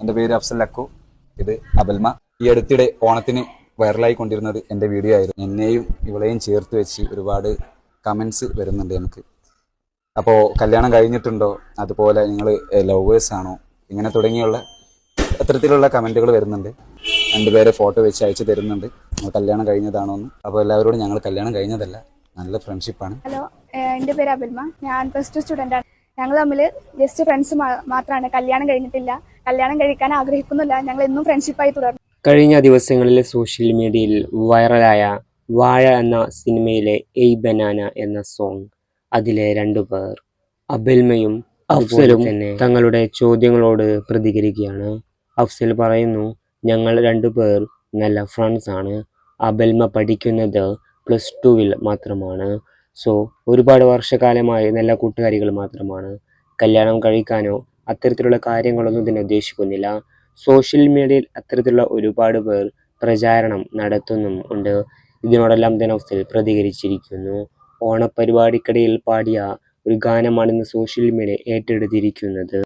എന്റെ പേര് അഫ്സൽ അക്കു ഇത് അബൽമ. ഈ അടുത്തിടെ ഓണത്തിന് വൈറലായി കൊണ്ടിരുന്നത് എന്റെ വീഡിയോ ആയിരുന്നു. എന്നെയും ഇവളെയും ചേർത്ത് വെച്ച് ഒരുപാട് കമൻസ് വരുന്നുണ്ട് നമുക്ക്. അപ്പോൾ കല്യാണം കഴിഞ്ഞിട്ടുണ്ടോ? അതുപോലെ നിങ്ങൾ ലവേഴ്സ് ആണോ? ഇങ്ങനെ തുടങ്ങിയുള്ള അത്തരത്തിലുള്ള കമന്റുകൾ വരുന്നുണ്ട്. രണ്ടുപേരെ ഫോട്ടോ വെച്ച് അയച്ചു തരുന്നുണ്ട്. കല്യാണം കഴിഞ്ഞതാണോ എന്ന്. അപ്പോൾ എല്ലാവരോടും ഞങ്ങൾ കല്യാണം കഴിഞ്ഞതല്ല. നല്ല ഫ്രണ്ട്ഷിപ്പാണ് ഹലോ എന്റെ പേര് അബിൽമ. ഞാൻ പ്ലസ് ടു സ്റ്റുഡന്റ് ആണ്. ഞങ്ങൾ തമ്മിൽ ജസ്റ്റ് ഫ്രണ്ട്സ് മാത്രമാണ് കല്യാണം കഴിഞ്ഞിട്ടില്ല. കല്യാണം കഴിക്കാൻ ആഗ്രഹിക്കുന്നില്ല. ഞങ്ങൾ എന്നും ഫ്രണ്ട്ഷിപ്പായി തുടർന്നു. കഴിഞ്ഞ ദിവസങ്ങളിൽ സോഷ്യൽ മീഡിയയിൽ വൈറലായ വാഴ എന്ന സിനിമയിലെ എയ് ബനാന എന്ന സോങ് അതിലെ രണ്ടു പേർ അബൽമയും അഫ്സലും തന്നെ തങ്ങളുടെ ചോദ്യങ്ങളോട് പ്രതികരിക്കുകയാണ്. അഫ്സൽ പറയുന്നു ഞങ്ങൾ രണ്ടുപേർ നല്ല ഫ്രണ്ട്സ് ആണ്. അബൽമ പഠിക്കുന്നത് പ്ലസ് ടുവിൽ മാത്രമാണ്. സോ ഒരുപാട് വർഷകാലമായി നല്ല കൂട്ടുകാരികൾ മാത്രമാണ്. കല്യാണം കഴിക്കാനോ അത്തരത്തിലുള്ള കാര്യങ്ങളൊന്നും ഇതിനെ ഉദ്ദേശിക്കുന്നില്ല. സോഷ്യൽ മീഡിയയിൽ അത്തരത്തിലുള്ള ഒരുപാട് പേർ പ്രചാരണം നടത്തുന്നും ഉണ്ട്. ഇതിനോടെല്ലാം തന്നെ അഫ്സൽ പ്രതികരിച്ചിരിക്കുന്നു. ഓണപരിപാടിക്കിടയിൽ പാടിയ ഒരു ഗാനമാണ് ഇന്ന് സോഷ്യൽ മീഡിയ ഏറ്റെടുത്തിരിക്കുന്നത്.